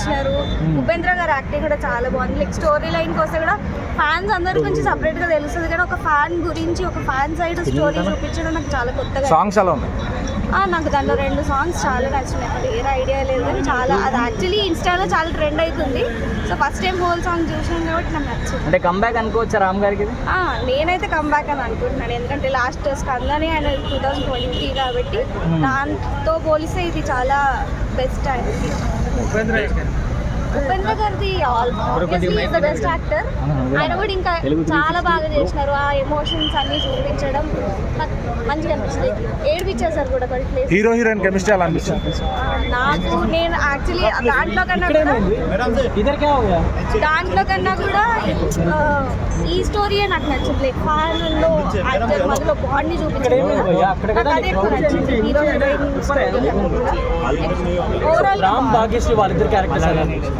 నచ్చినారు ఉపేంద్ర గారు యాక్టింగ్ కూడా చాలా బాగుంది. లైక్ స్టోరీ లైన్ కోసం కూడా ఫ్యాన్స్ అందరి గురించి సపరేట్గా తెలుస్తుంది. కానీ ఒక ఫ్యాన్ గురించి ఒక ఫ్యాన్ సైడ్ స్టోరీ చూపించడం నాకు చాలా కొత్తగా సాంగ్స్ ఎలా ఉన్నాయి? నాకు దాంట్లో రెండు సాంగ్స్ చాలా నచ్చినాయి అది ఏ ఐడియా లేదు కానీ చాలా అది యాక్చువల్లీ ఇన్స్టాలో చాలా ట్రెండ్ అవుతుంది so first time whole song చూసాను కాబట్టి నాకు నచ్చింది. అంటే కంబ్యాక్ అనుకోవచ్చా రామ్ గారికి నేనైతే కంబ్యాక్ అని అనుకుంటున్నాను. ఎందుకంటే లాస్ట్ స్కందని ఆయన టూ థౌజండ్ ట్వంటీ కాబట్టి దాంతో పోలిస్తే ఇది చాలా బెస్ట్ ಉಪೇಂದ್ರ ఉపేంద్ర గారిది ఆబ్వియస్లీ ద బెస్ట్ యాక్టర్ ఆయన కూడా ఇంకా చాలా బాగా చేసినారు. ఆ ఎమోషన్స్ అన్ని చూపించడం మంచిగా అనిపిస్తుంది. ఏడిపించేశారు కూడా కొన్ని ప్లేస్ హీరో హీరోయిన్ కెమిస్ట్రీ ఎలా అనిపిస్తుంది నాకు నేను యాక్చువల్లీ దాంట్లో కన్నా కూడా దాంట్లో కన్నా కూడా ఈ స్టోరీయే నాకు నచ్చింది. లైక్ ఫ్యాన్లో యాక్టర్ మధ్యలో బాండ్ని చూపించడం. నాకు అదే ఎక్కువ నచ్చింది. Hero heroine story overall Ram Bhagyashree వాళ్ళిద్దరు క్యారెక్టర్స్ అనిపించింది?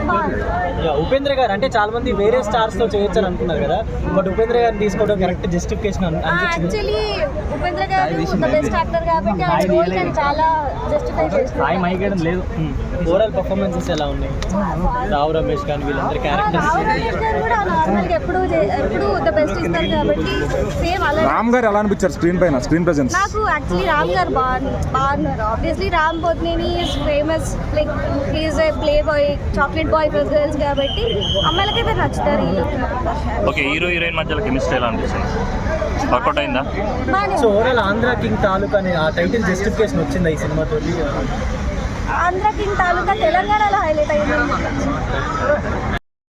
ఉపేంద్ర గారు అంటే చాలా మంది వేరే స్టార్స్తో చేయొచ్చు అని అనుకున్నారు కదా. బట్ ఉపేంద్ర గారిని తీసుకోవడం కరెక్ట్ జస్టిఫికేషన్ యాక్చువల్లీ ఉపేంద్ర గారు ద బెస్ట్ యాక్టర్ కాబట్టి ఆయన రోల్ కానీ చాలా జస్టిఫై సాయి చేస్తున్నారు మైకేయడం లేదు. ఓవరాల్ పర్ఫార్మెన్సెస్ ఎలా ఉన్నాయి? రావు రమేష్ కానీ వీళ్ళందరి క్యారెక్టర్స్ రావు రమేష్ గారు కూడా నార్మల్గా ఎప్పుడు ఎప్పుడు ద బెస్ట్ ఇస్తారు కాబట్టి సేమ్ అలా రామ్ గారు ఎలా అనిపించారు స్క్రీన్ పైన స్క్రీన్ ప్రెజెన్స్ నాకు యాక్చువల్లీ రామ్ గారు బాగా బాగున్నారు obviously Ram Pothineni is famous like is a play boy chocolate boy for girls కాబట్టి అమ్మాయిలకైతే నచ్చుతారు ఈ లుక్ ఓకే హీరో హీరోయిన్ మధ్యలో కెమిస్ట్రీ ఎలా అనిపిస్తుంది? వర్కౌట్ అయిందా? So overall Andhra king Taluka అనే ఆ టైటిల్ జస్టిఫికేషన్ వచ్చింది ఈ సినిమాతో ఆంధ్ర కింగ్ తాలూకా తెలంగాణలో హైలైట్ అయింది